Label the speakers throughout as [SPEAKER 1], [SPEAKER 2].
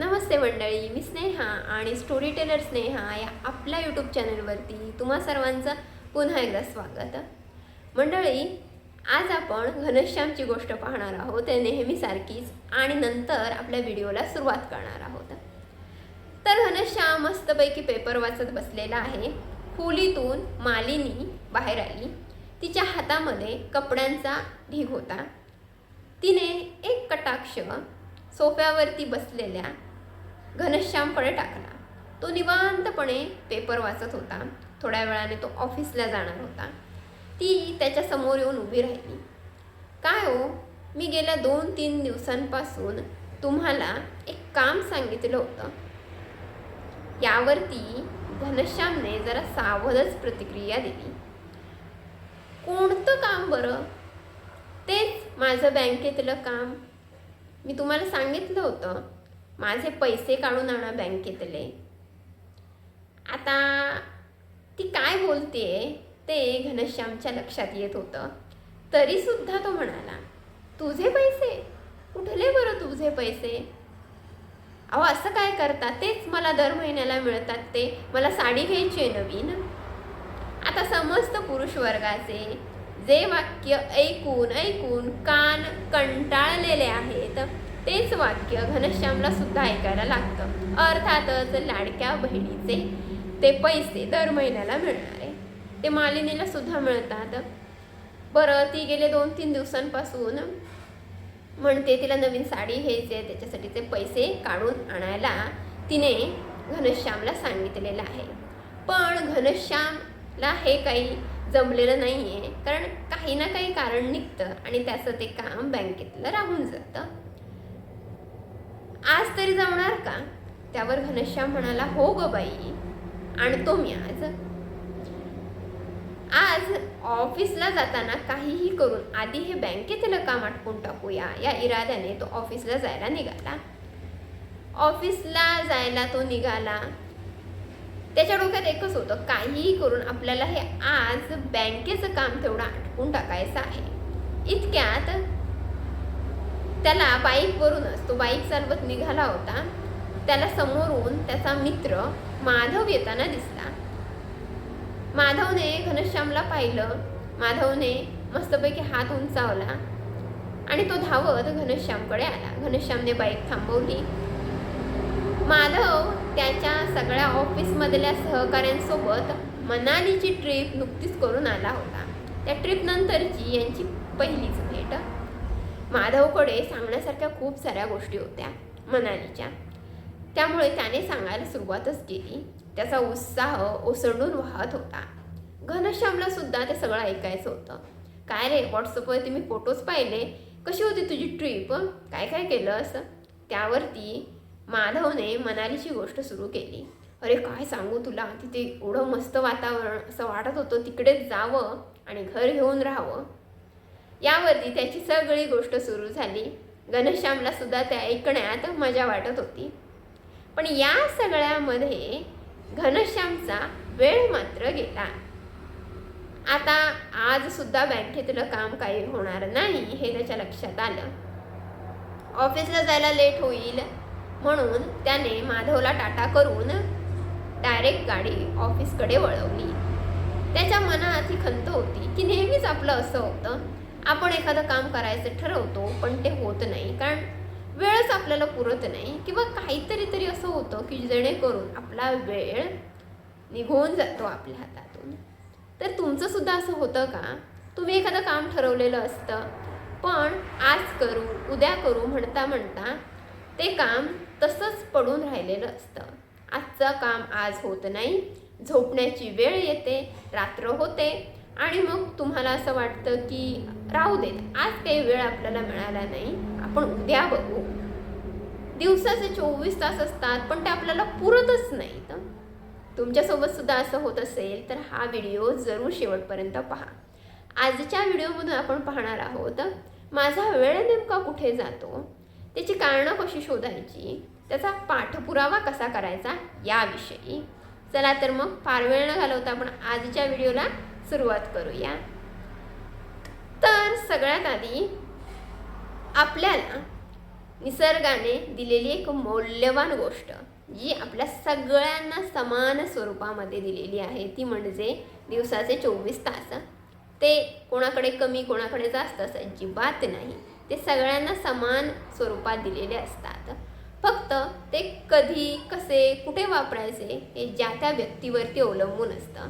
[SPEAKER 1] नमस्ते मंडळी मी स्नेहा आणि story teller Sneha या आपल्या यूट्यूब चॅनलवरती तुम्हा सर्वांचं पुन्हा एकदा स्वागत. मंडळी आज आपण घनश्यामची गोष्ट पाहणार आहोत. ते नेहमीसारखीच आणि नंतर आपल्या व्हिडिओला सुरुवात करणार आहोत. तर घनश्याम मस्तपैकी पेपर वाचत बसलेला आहे. खोलीतून मालिनी बाहेर आली. तिच्या हातामध्ये कपड्यांचा ढीग होता. तिने एक कटाक्ष सोफ्यावरती बसलेल्या घनश्यामकडे टाकला. तो निवांतपणे पेपर वाचत होता. थोड्या वेळाने तो ऑफिसला जाणार होता. ती त्याच्यासमोर येऊन उभी राहिली. काय हो? मी गेल्या दोन तीन दिवसांपासून तुम्हाला एक काम सांगितलं होतं. यावरती घनश्यामने जरा सावधच प्रतिक्रिया दिली. कोणतं काम बरं? तेच माझं बँकेतलं काम. मी तुम्हाला सांगितलं होतं. माझे पैसे काढून आणा बँकेतले. आता ती काय बोलते ते घनश्यामच्या लक्षात येत होतं. तरीसुद्धा तो म्हणाला तुझे पैसे? कुठले बरं तुझे पैसे? अहो असं काय करता? तेच मला दर महिन्याला मिळतात ते. मला साडी घ्यायची आहे नवीन. आता समस्त पुरुष वर्गाचे जे वाक्य ऐकून ऐकून कान कंटाळलेले आहेत. तेच वाक्य घनश्यामला सुद्धा ऐकायला लागतं. अर्थातच लाडक्या बहिणीचे ते पैसे दर महिन्याला मिळणारे. ते मालिनीला सुद्धा मिळतात. बरं ती गेले दोन तीन दिवसांपासून म्हणते तिला नवीन साडी घ्यायची आहे त्याच्यासाठीचे पैसे काढून आणायला तिने घनश्यामला सांगितलेलं आहे. पण घनश्यामला हे काही जमलेलं नाही आहे कारण काही ना काही कारण निघतं आणि त्याचं ते काम बँकेतलं राहून जातं. आज तरी जमणार का? त्यावर घनश्याम म्हणाला हो ग बाई आणतो मी आज. आज ऑफिसला जाताना काहीही करून आधी हे बँकेतलं काम आटपून टाकूया या इराद्याने तो ऑफिसला जायला निघाला. ऑफिसला जायला तो निघाला. त्याच्या डोक्यात एकच होतं काहीही करून आपल्याला हे आज बँकेचं काम तेवढं आटपून टाकायचं आहे. इतक्यात त्याला बाईकवरूनच तो बाईक चालवत निघाला होता. त्याला समोरून त्याचा मित्र माधव येताना दिसला. माधवने घनश्यामला पाहिलं. माधवने मस्तपैकी हात उंचावला आणि तो धावत घनश्यामकडे आला. घनश्यामने बाईक थांबवली. माधव त्याच्या सगळ्या ऑफिसमधल्या सहकाऱ्यांसोबत मनालीची ट्रिप नुकतीच करून आला होता. त्या ट्रिपनंतरची यांची पहिलीच भेट. माधवकडे सांगण्यासारख्या खूप साऱ्या गोष्टी होत्या मनालीच्या. त्यामुळे त्याने सांगायला सुरुवातच केली. त्याचा उत्साह ओसंडून वाहत होता. घनश्यामला सुद्धा ते सगळं ऐकायचं होतं. काय रे व्हॉट्सअपवरती मी फोटोज पाहिले? कशी होती तुझी ट्रिप? काय काय केलं असं? त्यावरती माधवने मनालीची गोष्ट सुरू केली. अरे काय सांगू तुला? तिथे एवढं मस्त वातावरण असं वाटत होतं तिकडेच जावं आणि घर घेऊन राहावं. यावरती त्याची सगळी गोष्ट सुरू झाली. घनश्यामला सुद्धा त्या ऐकण्यात मजा वाटत होती. पण या सगळ्यामध्ये घनश्यामचा वेळ मात्र गेला. आता आज सुद्धा बँकेतलं काम काही होणार नाही हे त्याच्या लक्षात आलं. ऑफिसला जायला लेट होईल म्हणून त्याने माधवला टाटा करून डायरेक्ट गाडी ऑफिसकडे वळवली. त्याच्या मनात ही खंत होती की नेहमीच आपलं असं होतं. आपण एखादं काम करायचं ठरवतो पण ते होत नाही. कारण वेळच आपल्याला पुरत नाही किंवा काहीतरी तरी असं होतं की जेणेकरून आपला वेळ निघून जातो आपल्या हातातून. तर तुमचंसुद्धा असं होतं का? तुम्ही एखादं काम ठरवलेलं असतं पण आज करू उद्या करू म्हणता म्हणता ते काम तसंच पडून राहिलेलं असतं. आजचं काम आज होत नाही झोपण्याची वेळ येते रात्र होते आणि मग तुम्हाला असं वाटतं की राहू देत. आज काही वेळ आपल्याला मिळाला नाही. आपण उद्या बघू. दिवसाचे चोवीस तास असतात पण ते आपल्याला पुरतच नाहीत तुमच्यासोबत सुद्धा असं होत असेल तर हा व्हिडिओ जरूर शेवटपर्यंत पहा. आजच्या व्हिडिओमधून आपण पाहणार आहोत माझा वेळ नेमका कुठे जातो? त्याची कारणं कशी शोधायची? त्याचा पाठपुरावा कसा करायचा? याविषयी. चला तर मग फार वेळ न घालवता आपण आजच्या व्हिडिओला सुरुवात करूया. तर सगळ्यात आधी आपल्याला निसर्गाने दिलेली एक मौल्यवान गोष्ट जी आपल्या सगळ्यांना समान स्वरूपामध्ये दिलेली आहे ती म्हणजे दिवसाचे चोवीस तास. ते कोणाकडे कमी कोणाकडे जास्त असं अजिबात नाही. ते सगळ्यांना समान स्वरूपात दिलेले असतात. फक्त ते कधी कसे कुठे वापरायचे हे ज्या त्या व्यक्तीवरती अवलंबून असतं.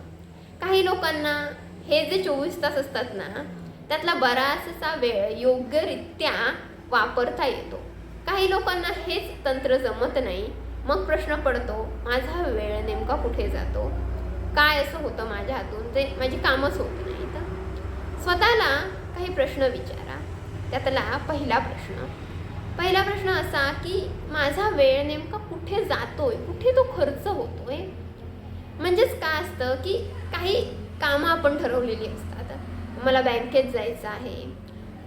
[SPEAKER 1] काही लोकांना हे जे चोवीस तास असतात ना त्यातला बराचसा वेळ योग्यरित्या वापरता येतो. काही लोकांना हेच तंत्र जमत नाही. मग प्रश्न पडतो माझा वेळ नेमका कुठे जातो? काय असं होतं माझ्या हातून? ते माझी कामच होत नाही तर स्वतःला काही प्रश्न विचारा. त्यातला पहिला प्रश्न. पहिला प्रश्न असा की माझा वेळ नेमका कुठे जातोय? कुठे तो खर्च होतो असतं की काही कामं आपण ठरवलेली असतात. मला बँकेत जायचं आहे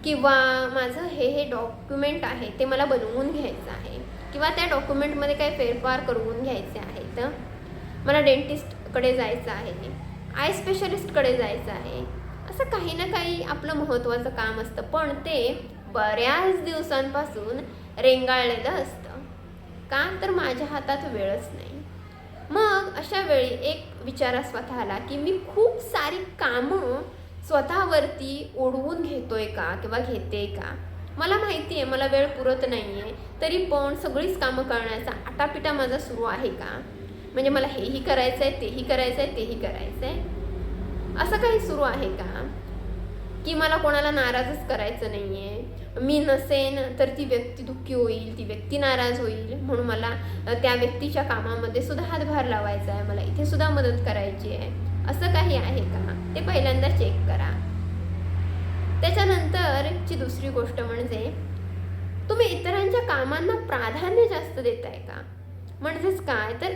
[SPEAKER 1] किंवा माझं हे हे डॉक्युमेंट आहे ते मला बनवून घ्यायचं आहे किंवा त्या डॉक्युमेंटमध्ये काही फेरफार करून घ्यायचे आहेत. मला डेंटिस्टकडे जायचं आहे आय स्पेशलिस्टकडे जायचं आहे. असं काही ना काही आपलं महत्त्वाचं काम असतं पण ते बऱ्याच दिवसांपासून रेंगाळलेलं असतं. का? तर माझ्या हातात वेळच नाही. मग अशा वेळी एक विचारा स्वतःला की मी खूप सारी कामं स्वतःवरती ओढवून घेतोय का किंवा घेते का? मला माहिती आहे मला वेळ पुरत नाही आहे तरी पण सगळीच कामं करण्याचा आटापिटा माझा सुरू आहे का? म्हणजे मला हेही करायचं आहे तेही करायचं आहे तेही करायचं आहे असं काही सुरू आहे का? की मला कोणाला नाराजच करायचं नाही आहे मी नसेन तर ती व्यक्ती दुःखी होईल ती व्यक्ती नाराज होईल. म्हणून मला त्या व्यक्तीच्या कामामध्ये सुद्धा हातभार लावायचा आहे. मला इथे सुद्धा मदत करायची आहे. असं काही आहे का? ते पहिल्यांदा चेक करा. त्याच्यानंतरची दुसरी गोष्ट म्हणजे तुम्ही इतरांच्या कामांना प्राधान्य जास्त देताय का? म्हणजेच काय? तर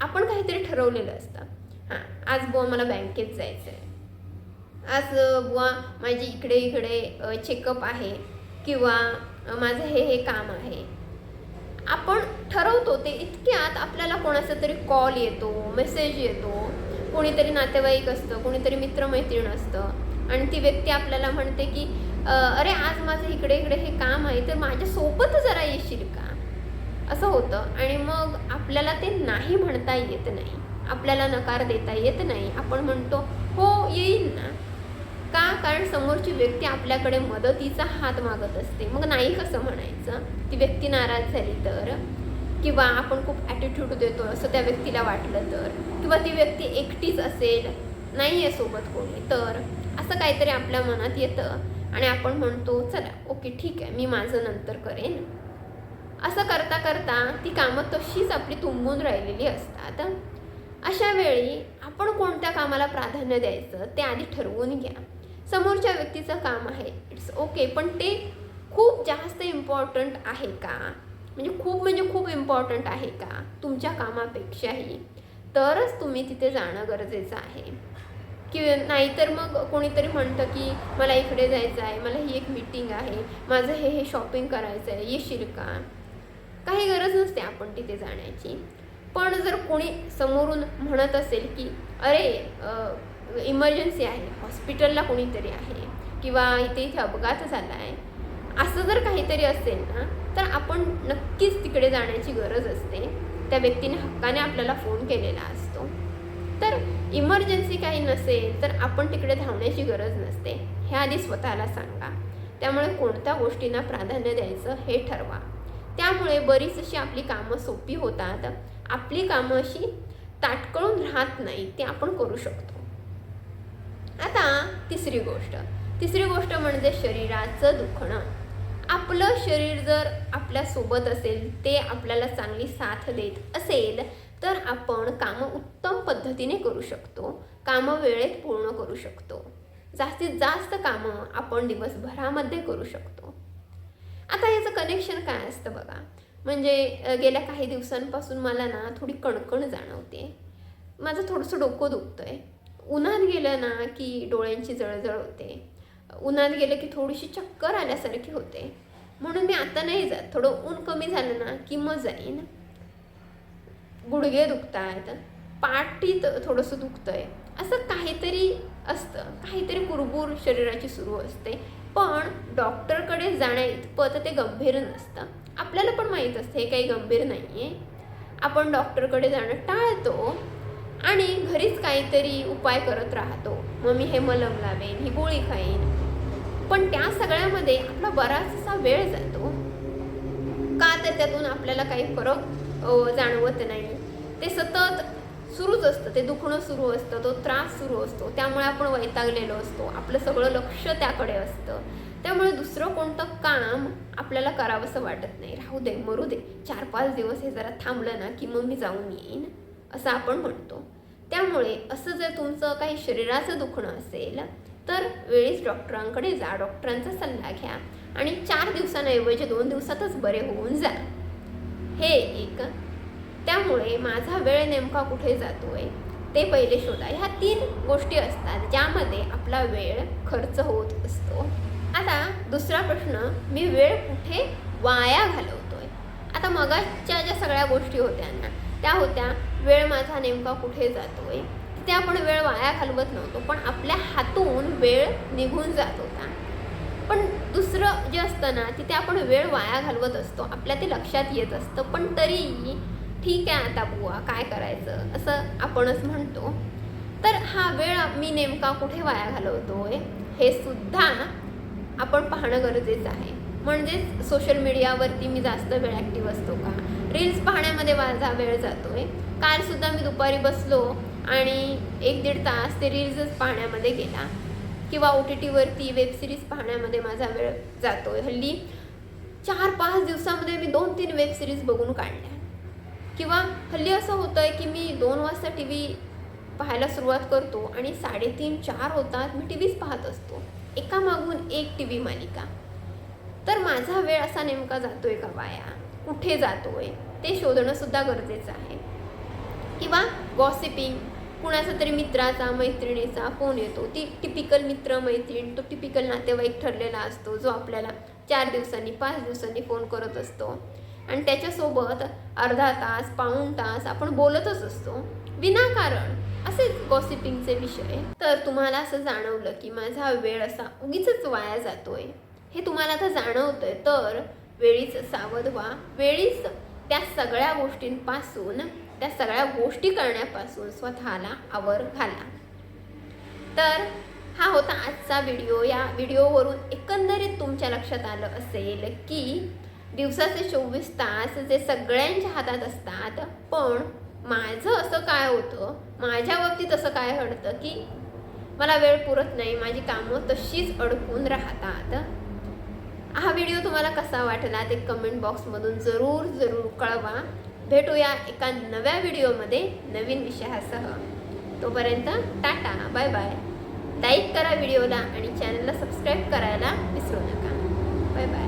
[SPEAKER 1] आपण काहीतरी ठरवलेलं असतं. हां आज बुवा मला बँकेत जायचं आहे आज बुवा माझी इकडे इकडे चेकअप आहे किंवा माझं हे हे काम आहे. आपण ठरवतो ते इतक्यात आपल्याला कोणाचा तरी कॉल येतो मेसेज येतो. कोणीतरी नातेवाईक असतं कोणीतरी मित्रमैत्रीण असतं आणि ती व्यक्ती आपल्याला म्हणते की अरे आज माझं इकडे इकडे हे काम आहे तर माझ्यासोबत जरा येशील का? असं होतं. आणि मग आपल्याला ते नाही म्हणता येत नाही. आपल्याला नकार देता येत नाही. आपण म्हणतो हो येईल ना. का? कारण समोरची व्यक्ती आपल्याकडे मदतीचा हात मागत असते. मग नाही कसं म्हणायचं? ती व्यक्ती नाराज झाली तर? किंवा आपण खूप ॲटिट्यूड देतो असं त्या व्यक्तीला वाटलं तर? किंवा ती व्यक्ती एकटीच असेल नाही आहे सोबत कोणी तर? असं काहीतरी आपल्या मनात येतं. आणि आपण म्हणतो चला ओके ठीक आहे मी माझं नंतर करेन. असं करता करता ती कामं तशीच आपली तुंबून राहिलेली असतात. अशा वेळी आपण कोणत्या कामाला प्राधान्य द्यायचं? ते आधी ठरवून घ्या. समोरच्या व्यक्तीचं काम आहे. इट्स ओके पण ते खूप जास्त इम्पॉर्टंट आहे का? म्हणजे खूप म्हणजे खूप इम्पॉर्टंट आहे का? तुमच्या कामापेक्षाही. तरच तुम्ही तिथे जाणं गरजेचं आहे. की नाहीतर मग कोणीतरी म्हणतं की मला इकडे जायचं आहे मला ही एक मीटिंग आहे माझं हे हे शॉपिंग करायचं आहे येशील का? काही गरज नसते आपण तिथे जाण्याची. पण जर कोणी समोरून म्हणत असेल की अरे इमर्जन्सी आहे हॉस्पिटलला कोणीतरी आहे किंवा इथे इथे अपघात झाला आहे असं जर काहीतरी असेल ना तर आपण नक्कीच तिकडे जाण्याची गरज असते. त्या व्यक्तीने हक्काने आपल्याला फोन केलेला असतो. तर इमर्जन्सी काही नसेल तर आपण तिकडे धावण्याची गरज नसते. हे आधी स्वतःला सांगा. त्यामुळे कोणत्या गोष्टींना प्राधान्य द्यायचं हे ठरवा. त्यामुळे बरीच अशी आपली कामं सोपी होतात. आपली कामं अशी ताटकळून राहत नाही ते आपण करू शकतो. आता तिसरी गोष्ट. तिसरी गोष्ट म्हणजे शरीराचं दुखणं. आपलं शरीर जर आपल्यासोबत असेल ते आपल्याला चांगली साथ देत असेल तर आपण कामं उत्तम पद्धतीने करू शकतो. कामं वेळेत पूर्ण करू शकतो. जास्तीत जास्त कामं आपण दिवसभरामध्ये करू शकतो. आता याचं कनेक्शन काय असतं बघा. म्हणजे गेल्या काही दिवसांपासून मला ना थोडी कणकण जाणवते माझं थोडंसं डोकं दुखतं आहे उन्हात गेलं ना की डोळ्यांची जळजळ होते. उन्हात गेलं की थोडीशी चक्कर आल्यासारखी होते. म्हणून मी आता नाही जात. थोडं ऊन कमी झालं ना की मग जाईन. गुडघे दुखत आहेत पाठीत थोडंसं दुखतंय. असं काहीतरी असतं. काहीतरी कुरबूर शरीराची सुरू असते. पण डॉक्टरकडे जाण्या इतपत ते गंभीर नसतं. आपल्याला पण माहीत असते हे काही गंभीर नाही आहे आपण डॉक्टरकडे जाणं टाळतो. आणि घरीच काहीतरी उपाय करत राहतो. मग मी हे मलम लावेन ही गोळी खाईन. पण त्या सगळ्यामध्ये आपला बराचसा वेळ जातो. का तर त्यातून आपल्याला काही फरक जाणवत नाही. ते सतत सुरूच असतं. ते दुखणं सुरू असतं तो त्रास सुरू असतो. त्यामुळे आपण वैतागलेलो असतो. आपलं सगळं लक्ष त्याकडे असतं. त्यामुळे दुसरं कोणतं काम आपल्याला करावंसं वाटत नाही. राहू दे मरू दे. चार पाच दिवस हे जरा थांबलं ना की मग मी जाऊन येईन. असं आपण म्हणतो. त्यामुळे असं जर तुमचं काही शरीराचं दुखणं असेल तर वेळीच डॉक्टरांकडे जा. डॉक्टरांचा सल्ला घ्या आणि चार दिवसांऐवजी दोन दिवसातच बरे होऊन जा. हे एक. त्यामुळे माझा वेळ नेमका कुठे जातोय ते पहिले शोधा. ह्या तीन गोष्टी असतात ज्यामध्ये आपला वेळ खर्च होत असतो. आता दुसरा प्रश्न मी वेळ कुठे वाया घालवतोय? आता मगाच्या ज्या सगळ्या गोष्टी होत्या ना त्या होत्या वेळ माझा नेमका कुठे जातोय? तिथे आपण वेळ वाया घालवत नव्हतो पण आपल्या हातून वेळ निघून जात होता. पण दुसरं जे असतं ना तिथे आपण वेळ वाया घालवत असतो आपल्या ते लक्षात येत असतं. पण तरी ठीक आहे आता बुवा काय करायचं? असं आपणच म्हणतो. तर हा वेळ मी नेमका कुठे वाया घालवतोय हे सुद्धा आपण पाहणं गरजेचं आहे. म्हणजेच सोशल मीडियावरती मी जास्त वेळ ॲक्टिव्ह असतो का? रील्स पाहण्यामध्ये माझा वेळ जातो आहे कालसुद्धा मी दुपारी बसलो आणि एक दीड तास ते रील्सच पाहण्यामध्ये गेला. किंवा ओ टी टीवरती वेब सिरीज पाहण्यामध्ये माझा वेळ जातो आहे हल्ली चार पाच दिवसामध्ये मी दोन तीन वेब सिरीज बघून काढल्या. किंवा हल्ली असं होतं आहे की मी दोन वाजता टी व्ही पाहायला सुरुवात करतो आणि साडेतीन चार होतात मी टी व्हीच पाहत असतो. एका मागून एक टी व्ही मालिका. तर माझा वेळ असा नेमका जातोय का वाया कुठे जातोय? ते शोधणंसुद्धा गरजेचं आहे. किंवा गॉसिपिंग कुणाचा तरी मित्राचा मैत्रिणीचा फोन येतो. ती टिपिकल मित्र मैत्रीण तो टिपिकल नातेवाईक ठरलेला असतो जो आपल्याला चार दिवसांनी पाच दिवसांनी फोन करत असतो. आणि त्याच्यासोबत अर्धा तास पाऊण तास आपण बोलतच असतो. विनाकारण असेच गॉसिपिंगचे विषय. तर तुम्हाला असं जाणवलं की माझा वेळ असा उगीच वाया जातोय. हे तुम्हाला आता जाणवतंय. तर वेळीच सावध व्हा. वेळीच त्या सगळ्या गोष्टींपासून त्या सगळ्या गोष्टी करण्यापासून स्वतःला आवर घाला. तर हा होता आजचा व्हिडिओ. या व्हिडिओवरून एकंदरीत तुमच्या लक्षात आलं असेल की दिवसाचे चोवीस तास जे सगळ्यांच्या हातात असतात पण माझं असं काय होतं? माझ्या बाबतीत असं काय घडतं की मला वेळ पुरत नाही माझी कामं तशीच अडकून राहतात. हा व्हिडिओ तुम्हाला कसा वाटला ते कमेंट बॉक्समधून जरूर जरूर कळवा. भेटूया एका नव्या व्हिडिओमध्ये नवीन विषयासह. तोपर्यंत टाटा बाय बाय लाईक करा व्हिडिओला आणि चॅनलला सबस्क्राईब करायला विसरू नका. Bye bye